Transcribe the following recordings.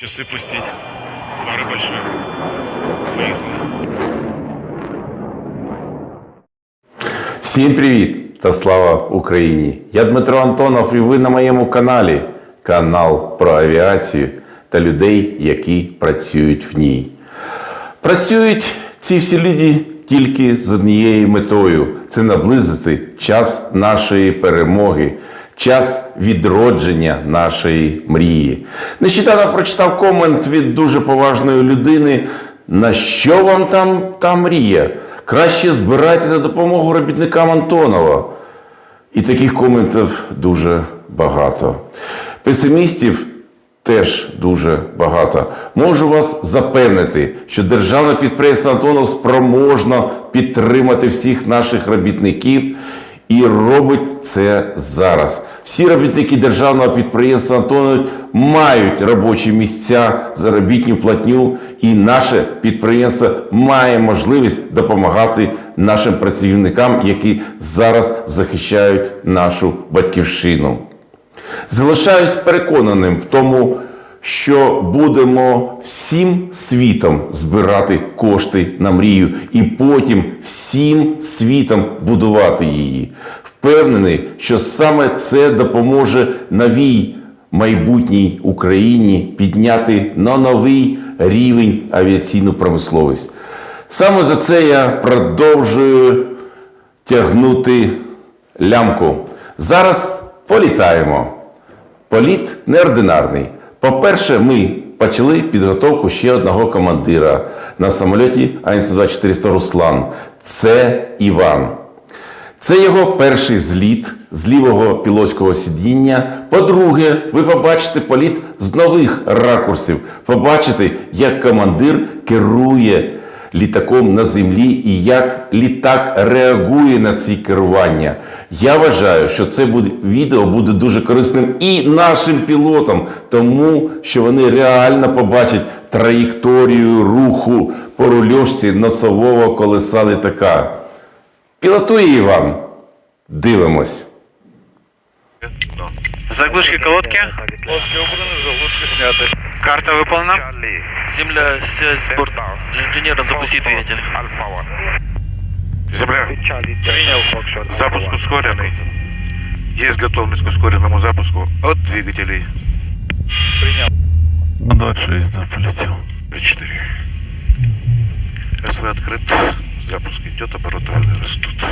Часы пустить. Фары большие. Поехали. Всім привіт та слава Україні! Я Дмитро Антонов, і ви на моєму каналі, канал про авіацію та людей, які працюють в ній. Працюють ці всі люди тільки з однією метою це наблизити час нашої перемоги, час відродження нашої мрії. Нещодавно прочитав комент від дуже поважної людини. На що вам там та мрія? Краще збирайте на допомогу робітникам Антонова. І таких коментів дуже багато. Песимістів теж дуже багато. Можу вас запевнити, що державне підприємство Антонов спроможно підтримати всіх наших робітників і робить це зараз. Всі робітники державного підприємства Антонов мають робочі місця, заробітну платню, і наше підприємство має можливість допомагати нашим працівникам, які зараз захищають нашу батьківщину. Залишаюсь переконаним в тому, що будемо всім світом збирати кошти на мрію і потім всім світом будувати її. Впевнений, що саме це допоможе новій майбутній Україні підняти на новий рівень авіаційну промисловість. Саме за це я продовжую тягнути лямку. Зараз політаємо. Політ неординарний. По-перше, ми почали підготовку ще одного командира на самольоті АН-124 Руслан. Це Іван. Це його перший зліт з лівого пілотського сидіння. По-друге, ви побачите політ з нових ракурсів. Побачите, як командир керує літаком на землі і як літак реагує на ці керування. Я вважаю, що це буде відео буде дуже корисним і нашим пілотам, тому що вони реально побачать траєкторію руху по рульошці носового колеса літака. Пілотує Іван. Дивимось. Заглушки колодки. Лодки убраны, заглушки сняты. Карта выполнена. Земля, связь, борт. Инженером запустить двигатель. Земля. Принял. Запуск ускоренный. Есть готовность к ускоренному запуску от двигателей. Принял. На 26, да, полетел. П-4. СВ открыт. Запуск идет, обороты растут.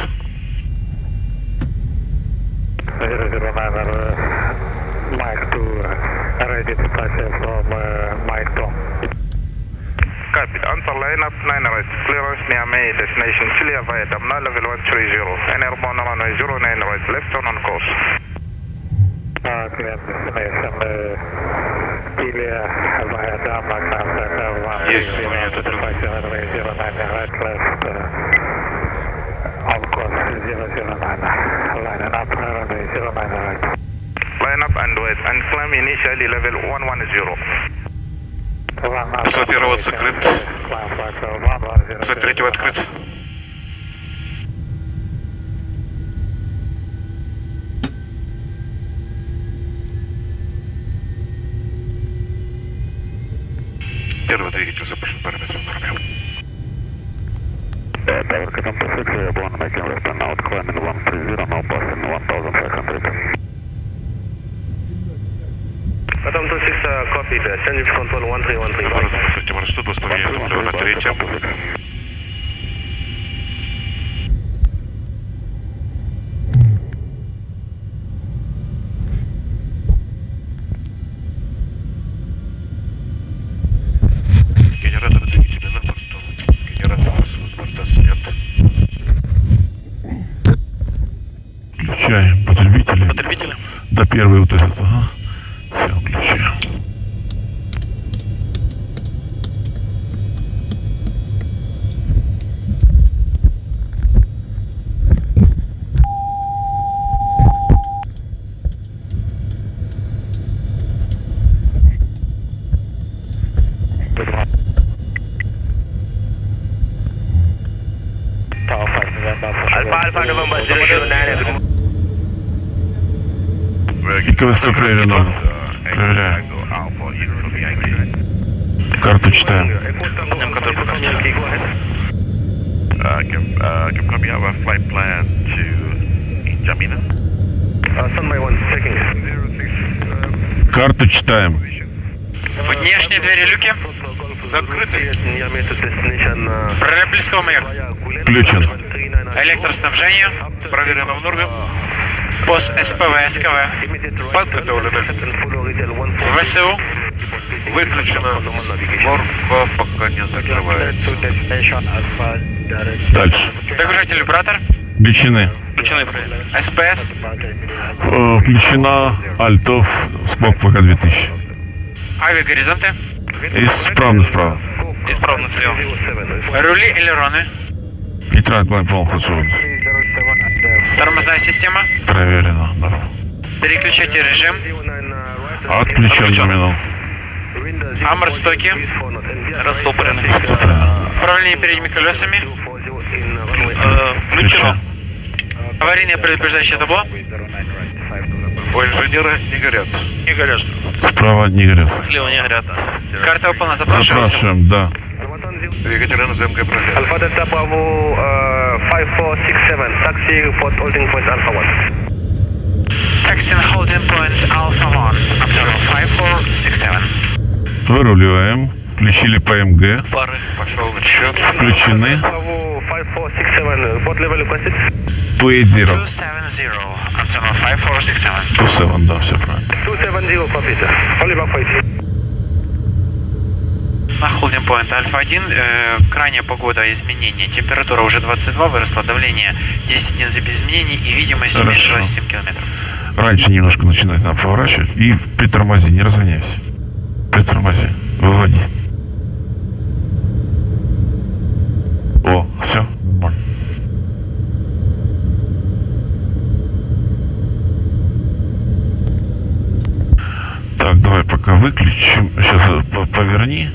Mike 2, ready to departure from Mike 2. Copy. Answer line up 9 right. Clearance near me, destination Chilia via Damna level 130. And airborne runway 09 right. Left turn on course. Ah, uh, clear destination uh, Chilia via Damna contact 1 Yes, runway 09 right. Left uh, on course 009. Line up runway 09 right. Line up and wait. And climb initially level 110. One up, СВ первого закрыт. Climb back, uh, one one zero СВ третьего открыт. Первый двигатель запущен параметром норме. Tower Captain Pacific, airborne making left and out, climbing 130, now passing 1500. Adam 26 uh, copy. The send control 1313. Обороты на третьем растут, восстановление топлива на третьем. Включаем потребители. Потребители. Да, первый вот этот, ага. Все, включаем. Alpha Alpha November 009. КВС проверено. Alpha, you читаем. Uh, Capcom, you have a flight plan to Jamina? Uh, Sunway 1, checking. Карту читаем. Внешние двери люки. Закрыты. Прорыв близкого маяк. Включен. Электроснабжение. Проверено в норме. Пост СПВ, СКВ. Подготовлено. ВСУ. Выключено. Норка пока не закрывается. Дальше. Догружатель вибратор. Включены. Включены. СПС. Э, Включена Альтов Спок пока 2000. Авиагоризонты. Исправно справа. Исправно слева. Рули, элероны. Нейтральный план полностью свободен. Тормозная система. Проверено. Норм. Переключайте режим. Отключен терминал. Амберстоки. Растопорены. Управление передними колесами. Э, Включено. Аварийное предупреждающее табло. У инженера не горят. Не горят. Справа не горят. Слева не горят. Карта выполнена. Запрашивайте. Запрашиваем, да. Екатерина ЗМГ проверено. Alpha Delta Bravo uh, 5467, taxi report holding point Alpha 1. Taxi holding point Alpha 1. Observer 5467. Выруливаем. Включили ПМГ. Пары. Пошел на счет. Включены. Bravo 5467, report level requested. P80. 270. Observer 5467. Тусеван, да, все правильно. 270, copy sir. Only back На холдинг point Альфа-1 э, крайняя погода изменения. Температура уже 22, выросло давление 10 без изменений и видимость Хорошо. уменьшилась 7 километров. Раньше немножко начинать надо поворачивать. И притормози, не разгоняйся. Притормози. Выводи. О, все, нормально. Так, давай пока выключим. Сейчас поверни.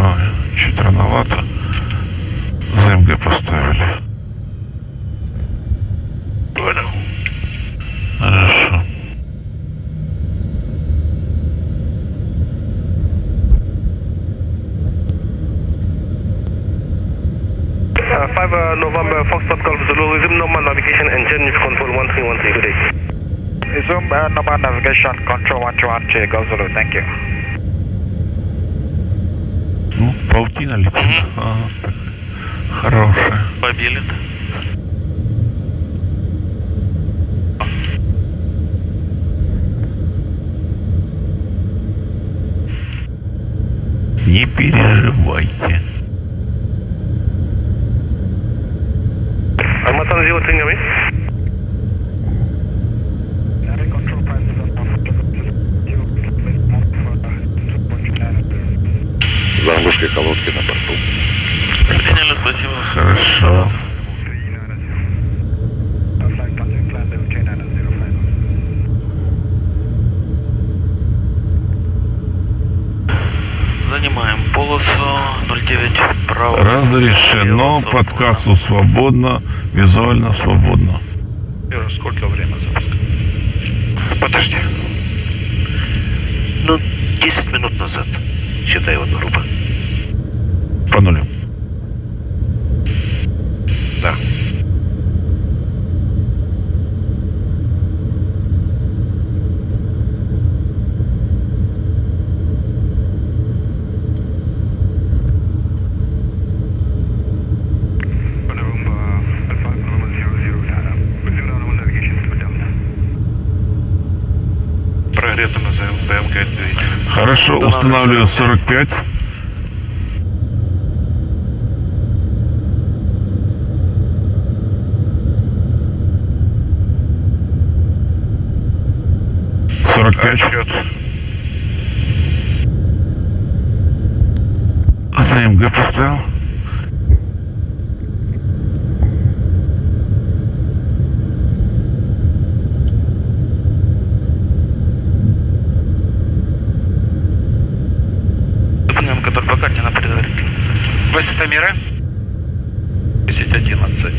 Что чуть рановато. ЗМГ поставили. Понял. Хорошо. Uh, 5 uh, November Foxtrot Golf Zulu, resume normal navigation and journey control 1313, good day. Resume uh, normal navigation, control 121 Go Zulu, thank you. Паутина летит. Ага, так. Хорошая. Побелит. Не переживайте. Armatan 03 Nami. Заглушка колодки на борту. Приняли, спасибо. Хорошо. Занимаем полосу 09 право. Разрешено слева, под свободно. кассу свободно, визуально свободно. Сколько время запуска? Подожди. Ну, 10 минут назад. Считай вот грубо. По нулю. Да. Прогрето на БМК двигатель. Устанавливаю 45. Сорок пять. Отсчет. ЗМГ поставил. Выполняем контроль по карте на предварительном Высотомеры. 1011.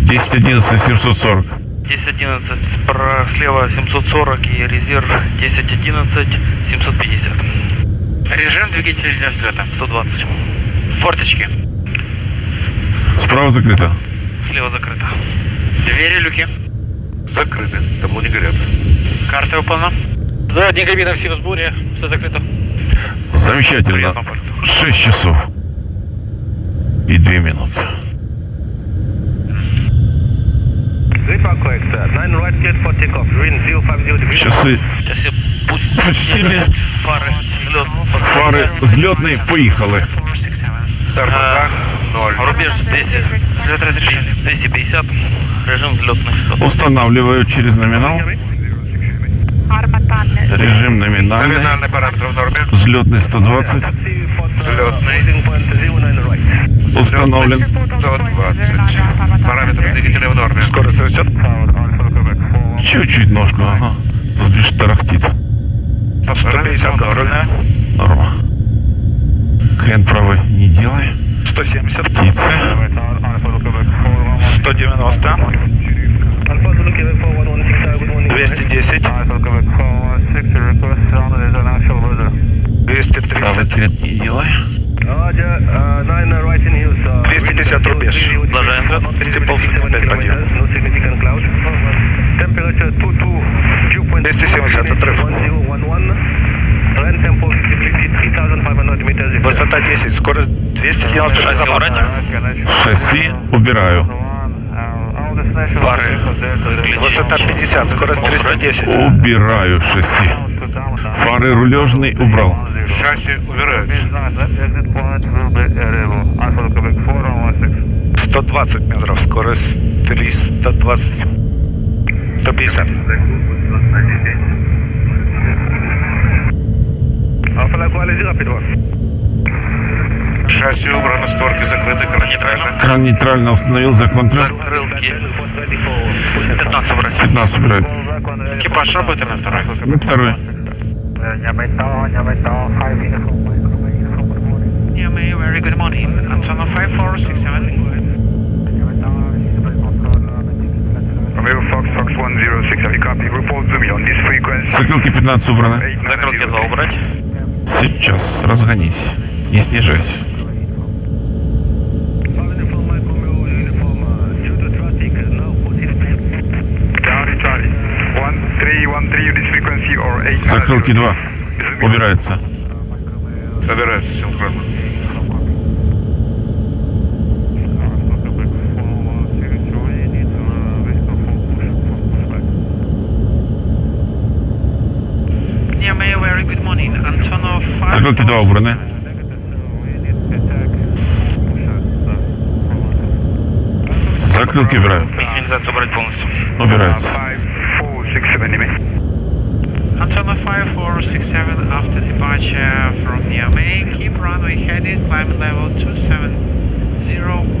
10, 11, 740. 1011 спра- слева 740 и резерв 1011 750. Режим двигателя для взлета. 120. Форточки. Справа закрыто. Слева закрыто. Двери, люки. Закрыты. Табло не горят. Карта выполнена. Задняя кабина все в сборе, все закрыто. Замечательно. 6 часов. И 2 минуты. Часы почтили. пары, взлет, Фары взлетные поехали. Ноль. Рубеж 200, взлет разрешили. 250, режим взлетный. 100. Устанавливаю через номинал. Режим номинальный. Номинальный параметр в норме. Взлетный 120. Взлетный. Установлен. 120. Параметр двигателя в норме. Скорость растет. Чуть-чуть ножку, ага. 250 рубеж. Продолжаем взлет. 205 подъем. 270 отрыв. Высота 10, скорость 290 Шасси убрать? Шасси убираю. Пары. Высота 50, скорость 310. Убираю шасси. Фары рулежный убрал. Шасси убираются. 120 метров, скорость 320. 150. Шасси убрано, створки закрыты, кран нейтрально. Кран нейтрально установил, законтроль. Закрылки. 15 убрать. 15 убирает. Экипаж, работаем на второй. Ну, второй. Yeah, may very good morning. Antonov 5467. Romeo Fox, Fox 106, have you copy? Report to me on this frequency. Закрылки 15 убраны. Закрылки 2 убрать. Сейчас, разгонись. Не снижайся. Charlie, Charlie. 1313, this frequency or 8. Закрылки 2. Убирается. Собираются синхронно. Yeah, may very good morning. Antonov 5. Закрылки 2 убраны. Закрылки убираю. Механизацию Antonov 5467 after departure from Niamey, keep runway heading, climb level 270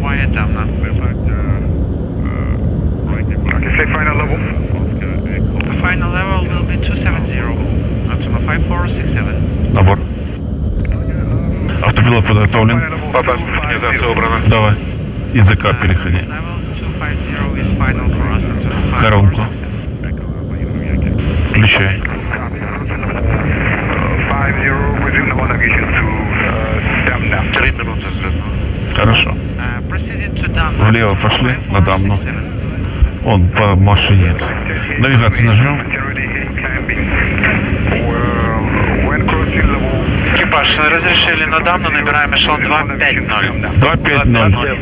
via Damna. Okay, say final level. The final level will be 270. Antonov 5467. Набор. Автопилот подготовлен. Бабас, механизация убрана. Давай. Языка переходи. Level 250 is final for us. Antonov Коронку. 5467. Включай. Три минуты взлетного. Хорошо. Влево пошли, на Дамну. 5467. Он по машине. Навигацию нажмем. Экипаж, разрешили на Дамну, набираем эшелон 250. 250.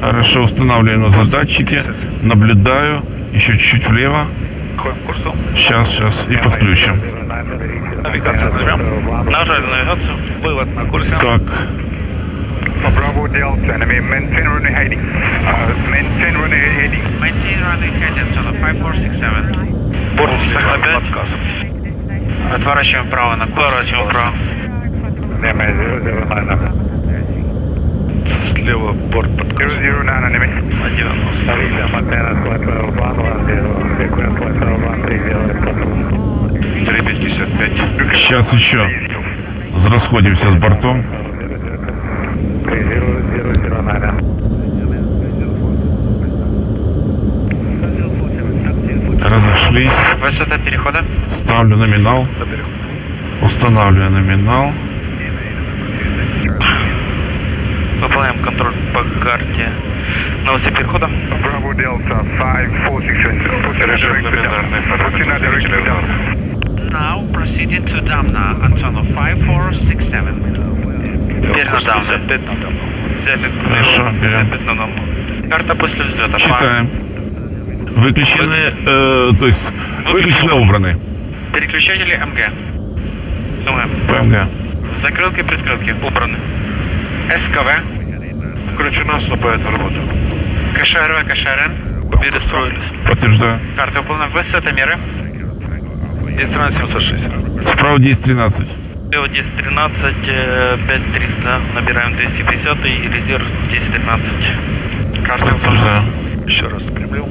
Хорошо, устанавливаем на датчики. Наблюдаю. Еще чуть-чуть влево. Сейчас, сейчас. И подключим. Навигацию нажмем. Нажали навигацию. Вывод на курсе. Так. Bravo Delta, enemy maintain runway heading. Uh, maintain runway heading. Maintain running head Antonov 5467. Борт опять. Отворачиваем вправо на курс. Поворачиваем вправо. Слева борт под 009, enemy. На 90. 355. Сейчас еще расходимся с бортом. Разошлись. Высота перехода. Ставлю номинал. Устанавливаю номинал. Карте. На оси перехода. Bravo Delta 5467. Режим номинарный. Now proceeding to Damna, Antonov 5467. Теперь на Дамна. 55 на даму. Взяли Хорошо, берем. 55 на даму. Карта после взлета. Считаем. Выключены, э, то есть выключены убраны. Переключатели МГ. ПМГ. Закрылки, предкрылки. Убраны. СКВ. Включена, вступает в работу. КШРВ, КШРН. Перестроились. Подтверждаю. Карта выполнена. Высотомеры. 10706. Справа 10-13. Слева 1013, э, 5300. Набираем 250 и резерв 1013. Карта выполнена. Еще раз скреплю.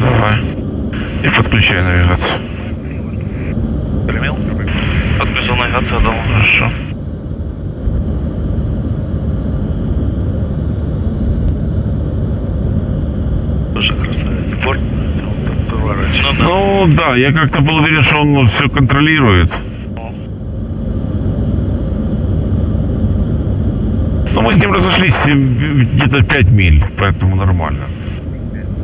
Давай. И подключай навигацию. Примел. Подключил навигацию, отдал. Хорошо. Тоже красавец. Борт. Ну да. Ну да, я как-то был уверен, что он все контролирует. Но мы с ним разошлись э, где-то 5 миль, поэтому нормально.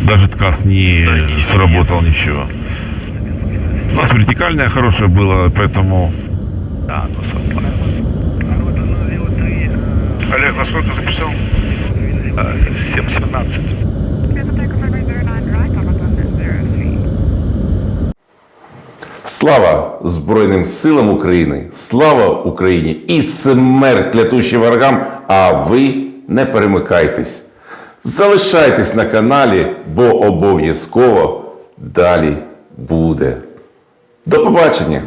Даже ткас не Да, ничего сработал ничего. У нас вертикальная хорошая была, поэтому Да, ну. Олег, насколько записал? 717. Слава Збройним силам України! Слава Україні! І смерть клятущим ворогам! А ви не перемикайтесь. Залишайтесь на каналі, бо обов'язково далі буде. До побачення!